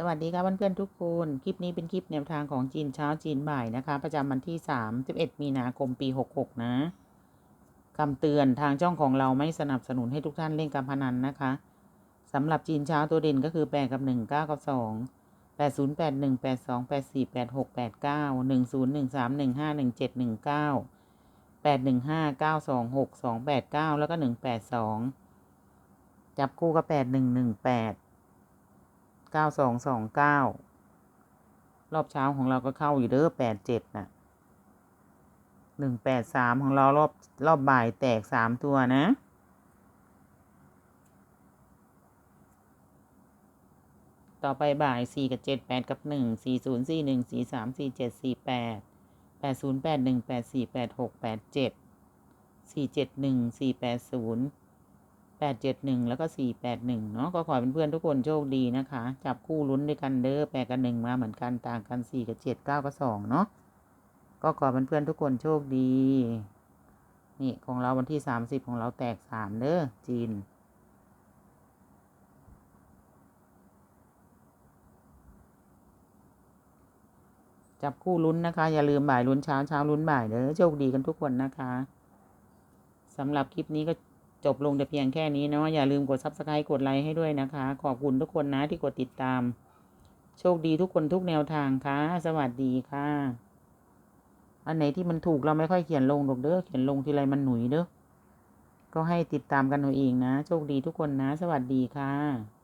สวัสดีครับเพื่อนๆทุกคน คลิปนี้เป็นคลิปแนวทางของจีนเช้าจีนบ่ายนะคะ ประจำวันที่ 31 มีนาคมปี 66 นะคำเตือนทางช่องของเราไม่สนับสนุนให้ทุกท่านเล่นการพนันนะคะสำหรับจีนเช้าตัวเด่นก็คือ 8 กับ 1 9 กับ 2 8 0 8 1 8 2 8 4 8 6 8 9 1 0 1 3 1 5 1 7 1 9 8 1 5 9 2 6 2 8 9 แล้วก็ 1 8 2 จับคู่กับ 8 1 1 8 เก้าสองสองเก้ารอบเช้าของเราก็เข้าอยู่เด้อแปดเจ็ดน่ะหนึ่งแปดสามของเรารอบรอบบ่ายแตกสามตัวนะต่อไปบ่ายสี่กับเจ็ดแปดกับหนึ่งสี่ศูนย์สี่หนึ่งสี่สามสี่เจ็ดสี่แปดแปดศูนย์แปดหนึ่งแปดสี่แปดหกแปดเจ็ดสี่เจ็ดหนึ่งสี่แปดศูนย์ แปดเจ็ดหนึ่งแล้วก็สี่แปดหนึ่งเนาะก็ขอเป็นเพื่อนทุกคนโชคดีนะคะ จับคู่ลุ้นด้วยกันเด้อแปดกับหนึ่งมาเหมือนกันต่างกันสี่กับเจ็ดเก้ากับสองเนาะก็ขอเป็นเพื่อนทุกคนโชคดี นี่ของเราวันที่สามสิบของเราแตกสามเด้อจีนจับคู่ลุ้นนะคะ อย่าลืมบ่ายลุ้นเช้าเช้าลุ้นบ่ายเด้อโชคดีกันทุกคนนะคะสำหรับคลิปนี้ก็ จบลงแต่เพียงแค่นี้เนาะอย่าลืมกด subscribe กดไลค์ให้ด้วยนะคะ ขอบคุณทุกคนนะที่กดติดตาม โชคดีทุกคนทุกแนวทางค่ะ สวัสดีค่ะ อันไหนที่มันถูกเราไม่ค่อยเขียนลงหรอกเด้อเขียนลงทีไรมันหนุยเด้อก็ให้ติดตามกันเอาเองนะ โชคดีทุกคนนะ สวัสดีค่ะ